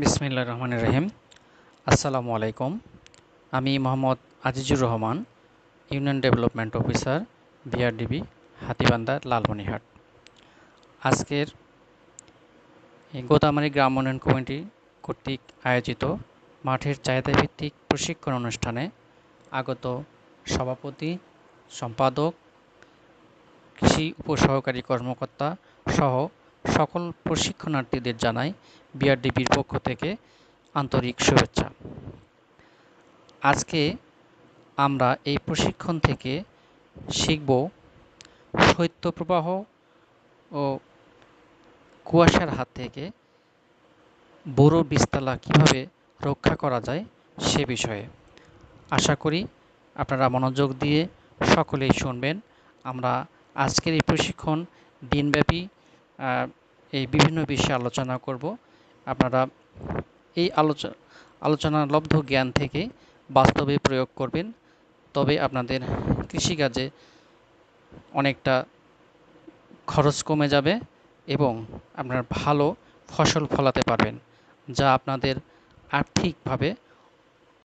বিসমিল্লা রহমান রহিম। আসসালামু আলাইকুম। আমি Mohammad Azizur Rahman, union development officer, BRDB, Hatibandha Lalmonirhat আজকের গোদামারি গ্রাম উন্নয়ন কমিটি কর্তৃক আয়োজিত মাঠের চাহিদা ভিত্তিক প্রশিক্ষণ অনুষ্ঠানে আগত সভাপতি, সম্পাদক, কৃষি উপসহকারী কর্মকর্তা সহ সকল প্রশিক্ষণার্থীদের জানাই বিআরডিপির পক্ষ থেকে আন্তরিক শুভেচ্ছা। আজকে আমরা এই প্রশিক্ষণ থেকে শিখব শৈত্যপ্রবাহ ও কুয়াশার হাত থেকে বড় বিস্তালা কীভাবে রক্ষা করা যায় সে বিষয়ে। আশা করি আপনারা মনোযোগ দিয়ে সকলেই শুনবেন। আমরা আজকের এই প্রশিক্ষণ দিনব্যাপী এই বিভিন্ন বিষয়ে আলোচনা করব। আপনারা এই আলোচনা আলোচনার লব্ধ জ্ঞান থেকে বাস্তবে প্রয়োগ করবেন। তবে আপনাদের কৃষিকাজে অনেকটা খরচ কমে যাবে এবং আপনারা ভালো ফসল ফলাতে পারবেন, যা আপনাদের আর্থিকভাবে